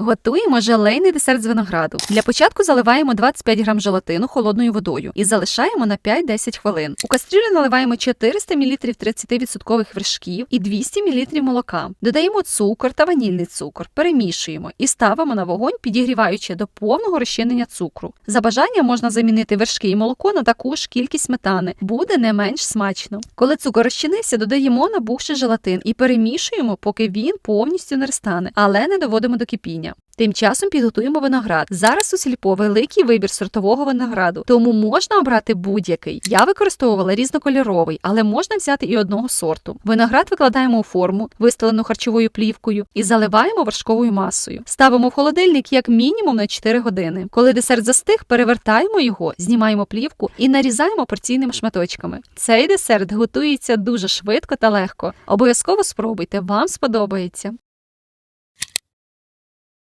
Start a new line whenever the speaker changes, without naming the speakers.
Готуємо желейний десерт з винограду. Для початку заливаємо 25 грам желатину холодною водою і залишаємо на 5-10 хвилин. У кастрюлю наливаємо 400 мл 30% вершків і 200 мл молока. Додаємо цукор та ванільний цукор, перемішуємо і ставимо на вогонь, підігріваючи до повного розчинення цукру. За бажанням можна замінити вершки і молоко на таку ж кількість сметани. Буде не менш смачно. Коли цукор розчинився, додаємо набухший желатин і перемішуємо, поки він повністю не розтане, але не доводимо до кипіння. Тим часом підготуємо виноград. Зараз у сільпо великий вибір сортового винограду, тому можна обрати будь-який. Я використовувала різнокольоровий, але можна взяти і одного сорту. Виноград викладаємо у форму, вистелену харчовою плівкою, і заливаємо вершковою масою. Ставимо в холодильник як мінімум на 4 години. Коли десерт застиг, перевертаємо його, знімаємо плівку і нарізаємо порційними шматочками. Цей десерт готується дуже швидко та легко. Обов'язково спробуйте, вам сподобається.